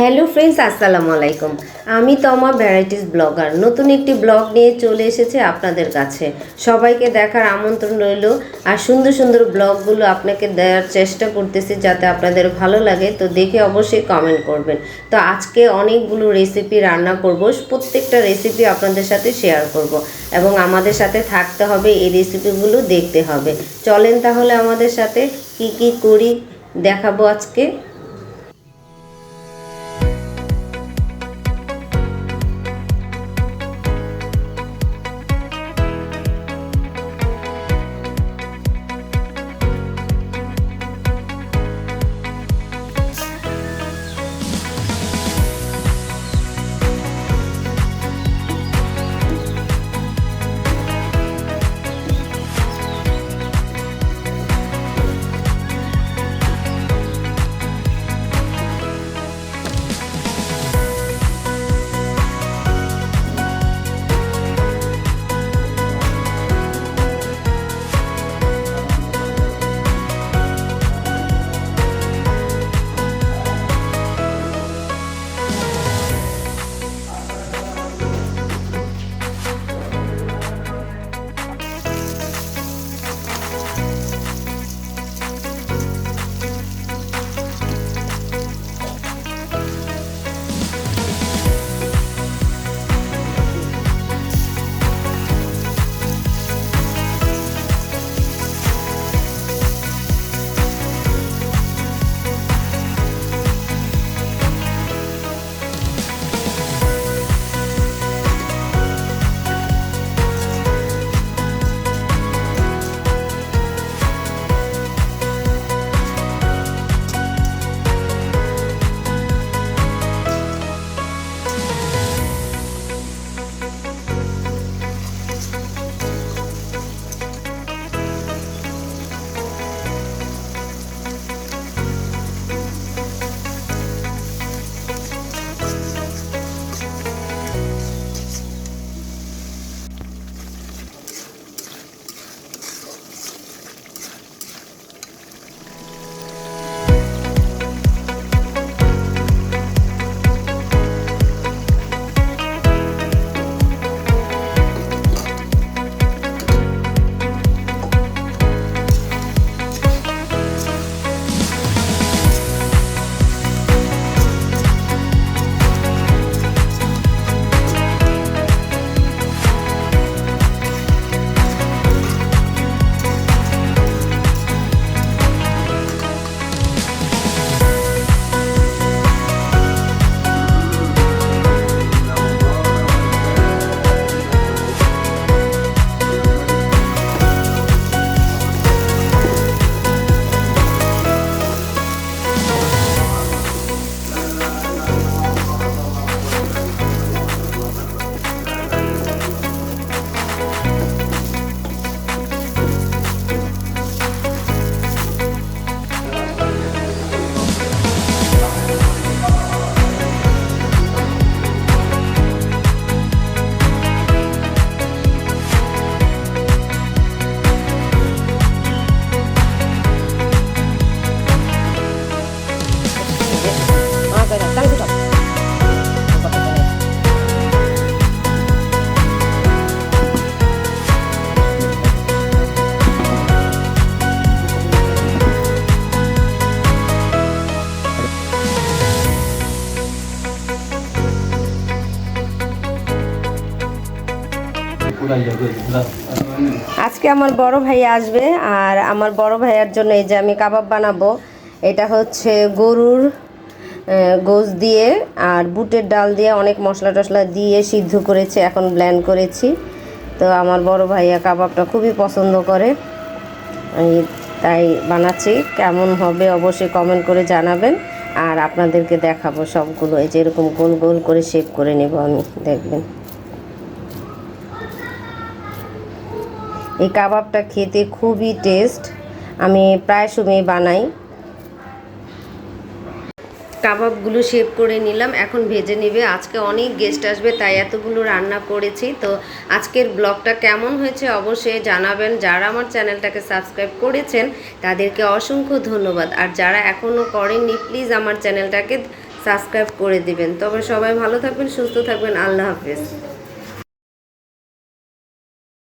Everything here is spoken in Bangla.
হ্যালো ফ্রেন্ডস আসসালামু আলাইকুম। আমি তমা ভ্যারাইটিস ব্লগার নতুন একটি ব্লগ নিয়ে চলে এসেছে আপনাদের কাছে। সবাইকে দেখার আমন্ত্রণ রইল আর সুন্দর সুন্দর ব্লগগুলো আপনাকে দেওয়ার চেষ্টা করতেছি যাতে আপনাদের ভালো লাগে। তো দেখে অবশ্যই কমেন্ট করবেন। তো আজকে অনেকগুলো রেসিপি রান্না করব। প্রত্যেকটা রেসিপি আপনাদের সাথে শেয়ার করব এবং আমাদের সাথে থাকতে হবে, এই রেসিপিগুলো দেখতে হবে। চলেন তাহলে আমাদের সাথে কি কি করি দেখাবো আজকে। আজকে আমার বড় ভাই আসবে আর আমার বড় ভাইয়ার জন্য এই যে আমি কাবাব বানাবো, এটা হচ্ছে গরুর গোশ দিয়ে আর বুটের ডাল দিয়ে অনেক মশলা টশলা দিয়ে সিদ্ধ করেছে, এখন ব্ল্যান্ড করেছি। তো আমার বড় ভাইয়া কাবাবটা খুবই পছন্দ করে তাই বানাচ্ছি, কেমন হবে অবশ্যই কমেন্ট করে জানাবেন। আর আপনাদেরকে দেখাবো সবগুলো, এই যে এরকম গোল গোল করে শেপ করে নেব আমি, দেখবেন। এই কাবাবটা খেতে খুবই টেস্ট আমি প্রায় সময় বানাই। কাবাবগুলো শেপ করে নিলাম, এখন ভেজে নেবে। আজকে অনেক গেস্ট আসবে, তাই এতগুলো রান্না করেছি। তো আজকের ব্লগটা কেমন হয়েছে অবশ্যই জানাবেন। যারা আমার চ্যানেলটাকে সাবস্ক্রাইব করেছেন, তাদেরকে অসংখ্য ধন্যবাদ। আর যারা এখনও করেননি প্লিজ আমার চ্যানেলটাকে সাবস্ক্রাইব করে দিবেন। তবে সবাই ভালো থাকবেন, সুস্থ থাকবেন। আল্লাহ হাফেজ।